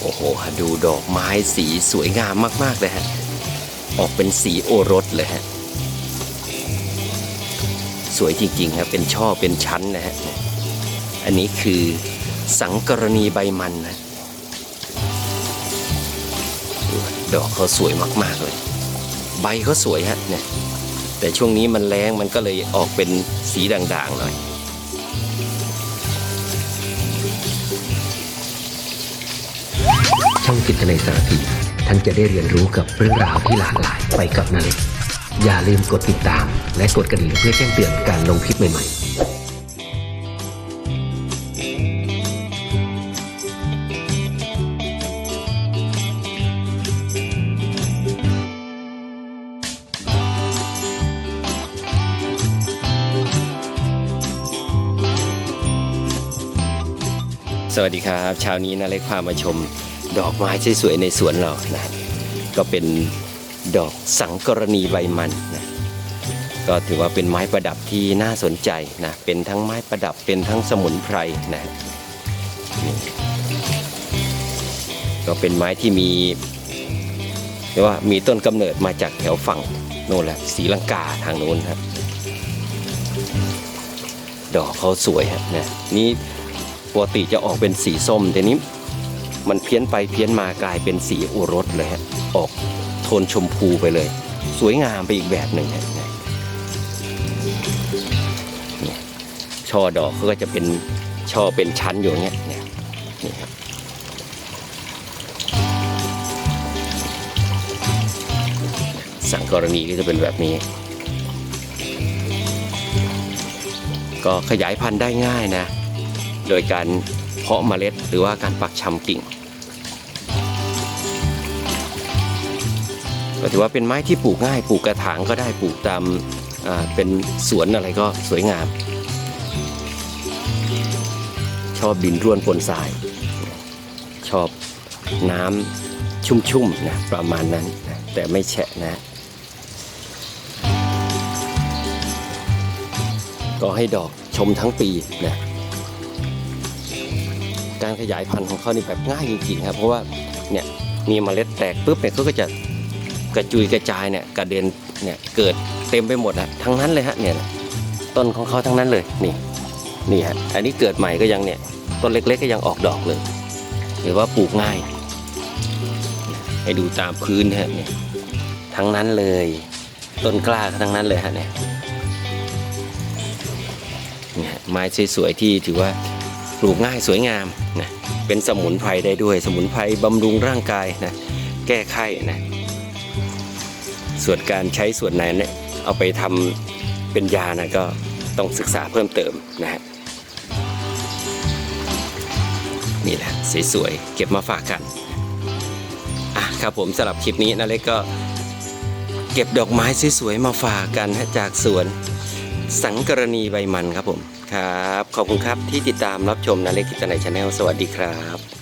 โอ้โห ดูดอกไม้สีสวยงามมาก ๆ เลยฮะ ออกเป็นสีโอรสเลยฮะ สวยจริงๆครับเป็นช่อเป็นชั้นนะฮะ อันนี้คือสังกรณีใบมันนะดอกเขาสวยมาก ๆ เลย ใบเขาสวยฮะเนี่ยแต่ช่วงนี้มันแรงมันก็เลยออกเป็นสีด่างๆหน่อย ช่องจิตในสารพีท่านจะได้เรียนรู้กับเรื่องราวที่หลากหลายไปกับนาเล็กอย่าลืมกดติดตาม และกดกระดิ่งเพื่อแจ้งเตือนการลงคลิปใหม่ ๆสวัสดีครับเช้านี้นาเล็กพามาชม ดอกไม้สวยๆในสวนเรานะก็เป็นดอกสังกรณีใบมันนะก็ถือว่าเป็นไม้ประดับที่น่าสนใจนะเป็นทั้งไม้ประดับเป็นทั้งสมุนไพรนะก็เป็นไม้ที่มีเรียกว่ามีต้นกำเนิดมาจากแถวฝั่งโน่นแหละศรีลังกาทางโน้นครับ ดอกเขาสวยฮะนะนี่ปกติจะออกเป็นสีส้มแต่นี้ มันเพี้ยนไปเพี้ยนมากลายเป็นสีอุรสเลยฮะออกโทนชมพูไปเลย สวยงามไปอีกแบบหนึ่งฮะเนี่ยช่อดอกก็จะเป็นช่อเป็นชั้นอยู่เงี้ยเนี่ยนี่ครับสังกรณีก็จะเป็นแบบนี้ ก็ขยายพันธุ์ได้ง่ายนะ โดยการ เพาะเมล็ดหรือว่าการปักชำกิ่ง ก็ถือว่าเป็นไม้ที่ปลูกง่าย ปลูกกระถางก็ได้ปลูกตามเป็นสวนอะไรก็สวยงาม ชอบดินร่วนปนทราย ชอบน้ำชุ่มๆนะประมาณนั้นนะแต่ไม่แฉะนะก็ให้ดอกชมทั้งปีนะ การขยายพันธุ์ของเขานี่แบบง่ายจริงๆครับเพราะว่าเนี่ยมีเมล็ดแตกปุ๊บเนี่ยเขาก็จะกระจุยกระจายเนี่ยกระเด็นเนี่ยเกิดเต็มไปหมดอะทั้งนั้นเลยฮะเนี่ยต้นของเขาทั้งนั้นเลยนี่นี่ฮะอันนี้เกิดใหม่ก็ยังเนี่ยต้นเล็ก ๆ ก็ยังออกดอกเลย หรือว่าปลูกง่ายให้ดูตามพื้นฮะเนี่ยทั้งนั้นเลย ต้นกล้าทั้งนั้นเลยฮะเนี่ยเนี่ยไม้สวยๆที่ถือว่า ปลูกง่ายสวยงามนะเป็นสมุนไพรได้ด้วย สมุนไพรบำรุงร่างกายนะแก้ไข้นะส่วนการใช้ส่วนไหนเนี่ยเอาไปทำเป็นยานะก็ต้องศึกษาเพิ่มเติมนะฮะนี่แหละสวยๆเก็บมาฝากกันอะครับผมสำหรับคลิปนี้นาเล็กก็เก็บดอกไม้สวยๆมาฝากกันจากสวน สังกรณีใบมันครับผม ครับ ขอบคุณครับที่ติดตามรับชมนาเล็กกิจในชาแนลสวัสดีครับ